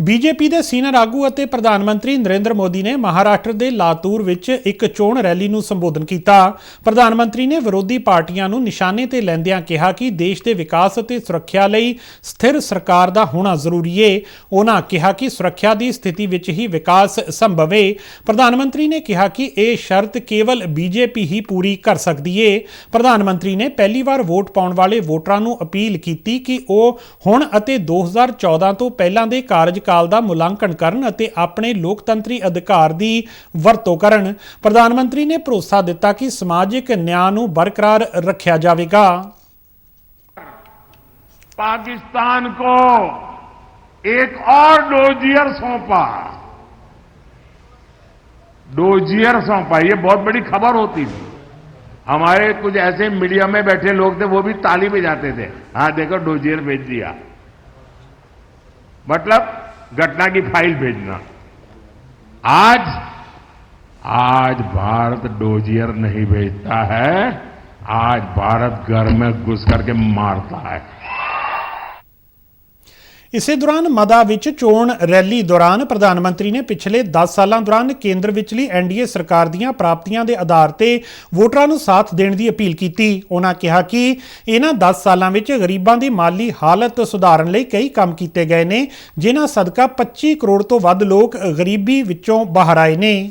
BJP ਦੇ senior ਆਗੂ ਅਤੇ ਪ੍ਰਧਾਨ ਮੰਤਰੀ ਨਰਿੰਦਰ ਮੋਦੀ ਨੇ ਮਹਾਰਾਸ਼ਟਰ ਦੇ ਲਾਤੂਰ ਵਿੱਚ ਇੱਕ ਚੋਣ ਰੈਲੀ ਨੂੰ ਸੰਬੋਧਨ ਕੀਤਾ। ਪ੍ਰਧਾਨ ਮੰਤਰੀ ਨੇ ਵਿਰੋਧੀ ਪਾਰਟੀਆਂ ਨੂੰ ਨਿਸ਼ਾਨੇ ਤੇ ਲੈਂਦਿਆਂ ਕਿਹਾ ਕਿ ਦੇਸ਼ ਦੇ ਵਿਕਾਸ ਅਤੇ ਸੁਰੱਖਿਆ ਲਈ ਸਥਿਰ ਸਰਕਾਰ ਦਾ ਹੋਣਾ ਜ਼ਰੂਰੀ ਏ। ਉਹਨਾਂ ਕਿਹਾ ਕਿ ਸੁਰੱਖਿਆ ਦੀ ਸਥਿਤੀ ਵਿੱਚ ਹੀ ਵਿਕਾਸ ਸੰਭਵ ਏ। ਪ੍ਰਧਾਨ ਮੰਤਰੀ ਨੇ ਕਿਹਾ ਕਿ ਇਹ ਸ਼ਰਤ ਕੇਵਲ ਬੀਜੇਪੀ ਹੀ ਪੂਰੀ ਕਰ ਸਕਦੀ ਏ। ਪ੍ਰਧਾਨ ਮੰਤਰੀ ਨੇ ਪਹਿਲੀ ਵਾਰ ਵੋਟ ਪਾਉਣ ਵਾਲੇ ਵੋਟਰਾਂ ਨੂੰ ਅਪੀਲ ਕੀਤੀ ਕਿ ਉਹ ਹੁਣ ਅਤੇ 2014 ਤੋਂ ਪਹਿਲਾਂ ਦੇ ਕਾਰਜ ਕਾਰਜਕਾਲ ਦਾ ਮੁਲਾਂਕਣ ਕਰਨ ਅਤੇ ਆਪਣੇ ਲੋਕਤੰਤਰੀ ਅਧਿਕਾਰ ਦੀ ਵਰਤੋਂ ਕਰਨ ਪ੍ਰਧਾਨ ਮੰਤਰੀ ਨੇ ਭਰੋਸਾ ਦਿੱਤਾ ਕਿ ਸਮਾਜਿਕ ਨਿਆਂ ਨੂੰ ਬਰਕਰਾਰ ਰੱਖਿਆ ਜਾਵੇਗਾ पाकिस्तान को एक और डोजियर सौंपा डोजियर सौंपा ये बहुत बड़ी खबर होती थी हमारे कुछ ऐसे मीडिया में बैठे लोग थे वो भी ताली बजाते थे हाँ देखो डोजियर भेज दिया मतलब घटना की फ़ाइल भेजना। आज आज भारत डोजियर नहीं भेजता है, आज भारत घर में घुस करके मारता है। ਇਸੇ ਦੌਰਾਨ ਮਦਾ ਵਿੱਚ ਚੋਣ ਰੈਲੀ ਦੌਰਾਨ ਪ੍ਰਧਾਨ ਮੰਤਰੀ ਨੇ ਪਿਛਲੇ 10 ਸਾਲਾਂ ਦੌਰਾਨ ਕੇਂਦਰ ਵਿਚਲੀ ਐਨਡੀਏ ਸਰਕਾਰ ਦੀਆਂ ਪ੍ਰਾਪਤੀਆਂ ਦੇ ਆਧਾਰ ਤੇ ਵੋਟਰਾਂ ਨੂੰ ਸਾਥ ਦੇਣ ਦੀ ਅਪੀਲ ਕੀਤੀ। ਉਹਨਾਂ ਕਿਹਾ ਕਿ ਇਹਨਾਂ 10 ਸਾਲਾਂ ਵਿੱਚ ਗਰੀਬਾਂ ਦੀ ਮਾਲੀ ਹਾਲਤ ਸੁਧਾਰਨ ਲਈ ਕਈ ਕੰਮ ਕੀਤੇ ਗਏ ਨੇ, ਜਿਨ੍ਹਾਂ ਸਦਕਾ 25 ਕਰੋੜ ਤੋਂ ਵੱਧ ਲੋਕ ਗਰੀਬੀ ਵਿੱਚੋਂ ਬਾਹਰ ਆਏ ਨੇ।